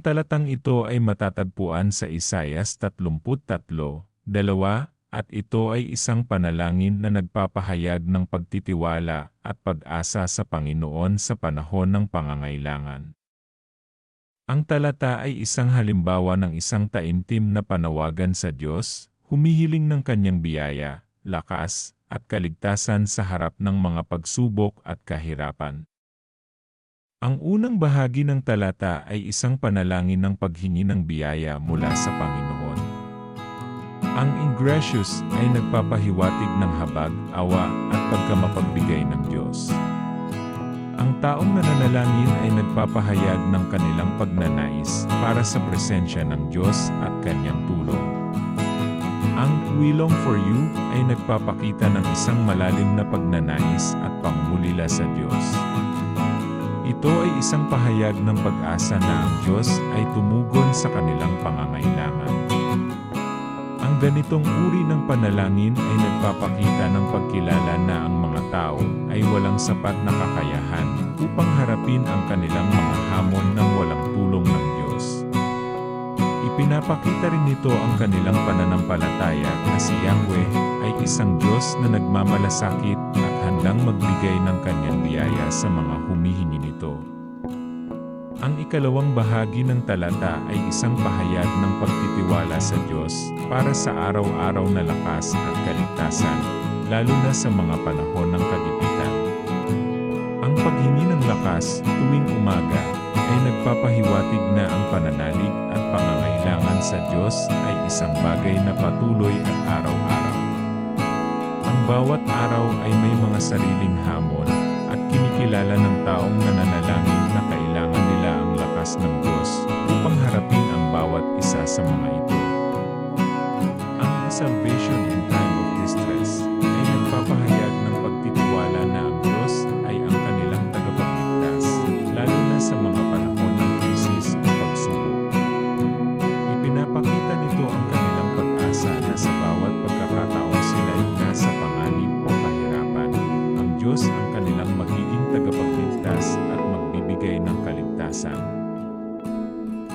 talatang ito ay matatagpuan sa Isayas 33, 2, at ito ay isang panalangin na nagpapahayag ng pagtitiwala at pag-asa sa Panginoon sa panahon ng pangangailangan. Ang talata ay isang halimbawa ng isang taimtim na panawagan sa Diyos, humihiling ng kanyang biyaya, lakas, at kaligtasan sa harap ng mga pagsubok at kahirapan. Ang unang bahagi ng talata ay isang panalangin ng paghingi ng biyaya mula sa Panginoon. Ang Ingratius ay nagpapahiwatig ng habag, awa, at pagkamapagbigay ng Diyos. Ang taong nananalangin ay nagpapahayag ng kanilang pagnanais para sa presensya ng Diyos at kanyang tulong. Ang We Long For You ay nagpapakita ng isang malalim na pagnanais at pangmulila sa Diyos. Ito ay isang pahayag ng pag-asa na ang Diyos ay tumugon sa kanilang pangangailangan. Ang ganitong uri ng panalangin ay nagpapakita ng pagkilala na ang mga tao ay walang sapat na kakayahan upang harapin ang kanilang mga hamon ng walang tulong ng Diyos. Ipinapakita rin nito ang kanilang pananampalataya na si Yahweh ay isang Diyos na nagmamalasakit at handang magbigay ng kanyang biyaya sa mga humihingi nito. Ang ikalawang bahagi ng talata ay isang pahayag ng pagtitiwala sa Diyos para sa araw-araw na lakas at kaligtasan, lalo na sa mga panahon ng kagipitan. Ang paghingi ng lakas tuwing umaga ay nagpapahiwatig na ang pananalig at pangangailangan sa Diyos ay isang bagay na patuloy at araw-araw. Ang bawat araw ay may mga sariling hamon at kinikilala ng taong nananalangin na kailangan nila ang lakas ng Diyos upang harapin ang bawat isa sa mga ito. Ang salvation in time of distress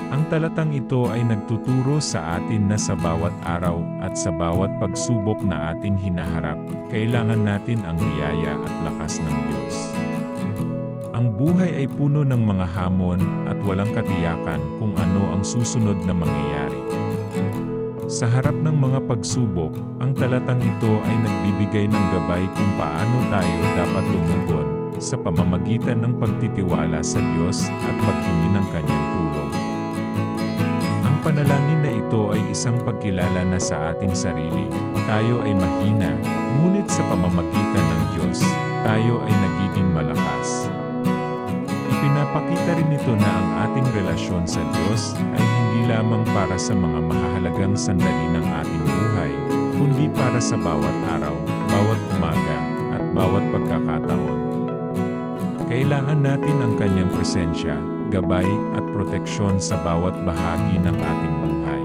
Ang talatang ito ay nagtuturo sa atin na sa bawat araw at sa bawat pagsubok na ating hinaharap, kailangan natin ang biyaya at lakas ng Diyos. Ang buhay ay puno ng mga hamon at walang katiyakan kung ano ang susunod na mangyayari. Sa harap ng mga pagsubok, ang talatang ito ay nagbibigay ng gabay kung paano tayo dapat lumugon sa pamamagitan ng pagtitiwala sa Diyos at paghingi ng Kanyang tulong. Ang panalangin na ito ay isang pagkilala na sa ating sarili. Tayo ay mahina, ngunit sa pamamagitan ng Diyos, tayo ay nagiging malakas. Ipinapakita rin ito na ang ating relasyon sa Diyos ay hindi lamang para sa mga mahahalagang sandali ng ating buhay, kundi para sa bawat araw, bawat umaga, at bawat pagkakataon. Kailangan natin ang kanyang presensya, gabay, at proteksyon sa bawat bahagi ng ating buhay.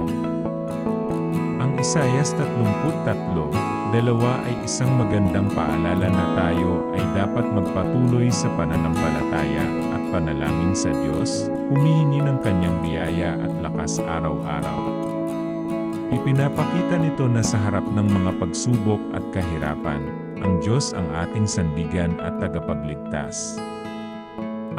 Ang Isayas 33, dalawa ay isang magandang paalala na tayo ay dapat magpatuloy sa pananampalataya at panalangin sa Diyos, humihingi ng kanyang biyaya at lakas araw-araw. Ipinapakita nito na sa harap ng mga pagsubok at kahirapan, ang Diyos ang ating sandigan at tagapagligtas.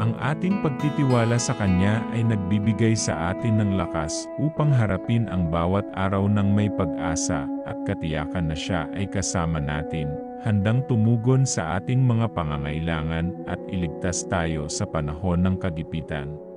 Ang ating pagtitiwala sa Kanya ay nagbibigay sa atin ng lakas upang harapin ang bawat araw ng may pag-asa at katiyakan na Siya ay kasama natin, handang tumugon sa ating mga pangangailangan at iligtas tayo sa panahon ng kagipitan.